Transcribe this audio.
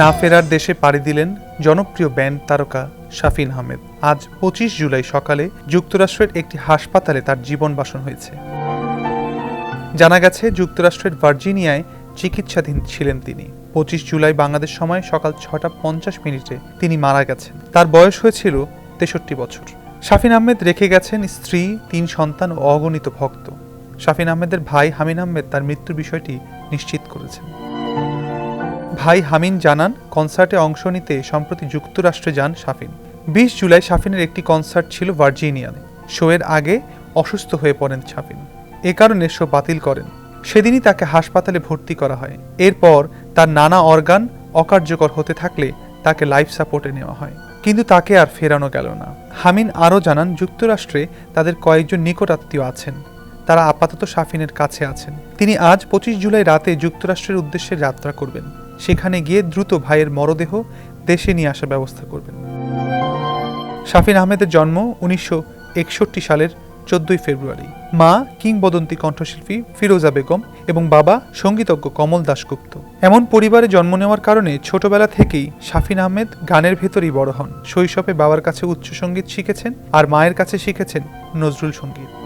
না ফেরার দেশে পাড়ি দিলেন জনপ্রিয় ব্যান্ড তারকা শাফিন আহমেদ। আজ পঁচিশ জুলাই সকালে যুক্তরাষ্ট্রের একটি হাসপাতালে তার জীবন বাসন হয়েছে। জানা গেছে, যুক্তরাষ্ট্রের ভার্জিনিয়ায় চিকিৎসাধীন ছিলেন তিনি। পঁচিশ জুলাই বাংলাদেশ সময় সকাল ছটা পঞ্চাশ মিনিটে তিনি মারা গেছেন। তার বয়স হয়েছিল তেষট্টি বছর। শাফিন আহমেদ রেখে গেছেন স্ত্রী, তিন সন্তান ও অগণিত ভক্ত। শাফিন আহমেদের ভাই হামিন আহমেদ তার মৃত্যুর বিষয়টি নিশ্চিত করেছেন। ভাই হামিন জানান, কনসার্টে অংশ নিতে সম্প্রতি যুক্তরাষ্ট্রে যান শাফিন। বিশ জুলাই শাফিনের একটি কনসার্ট ছিল ভার্জিনিয়ানে শোয়ের আগে অসুস্থ হয়ে পড়েন শাফিন। এ কারণে শো বাতিল করেন। সেদিনই তাকে হাসপাতালে ভর্তি করা হয়। এরপর তার নানা অর্গান অকার্যকর হতে থাকলে তাকে লাইফ সাপোর্টে নেওয়া হয়। কিন্তু তাকে আর ফেরানো গেল না। হামিন আরও জানান, যুক্তরাষ্ট্রে তাদের কয়েকজন নিকটাত্মীয় আছেন। তারা আপাতত শাফিনের কাছে আছেন। তিনি আজ পঁচিশ জুলাই রাতে যুক্তরাষ্ট্রের উদ্দেশ্যে যাত্রা করবেন। সেখানে গিয়ে দ্রুত ভাইয়ের মরদেহ দেশে নিয়ে আসার ব্যবস্থা করবেন। শাফিন আহমেদের জন্ম উনিশশো একষট্টি সালের চোদ্দই ফেব্রুয়ারি। মা কিংবদন্তি কণ্ঠশিল্পী ফিরোজা বেগম এবং বাবা সঙ্গীতজ্ঞ কমল দাশগুপ্ত। এমন পরিবারে জন্ম নেওয়ার কারণে ছোটবেলা থেকেই শাফিন আহমেদ গানের ভেতরেই বড় হন। শৈশবে বাবার কাছে উচ্চ সংগীত শিখেছেন আর মায়ের কাছে শিখেছেন নজরুল সংগীত।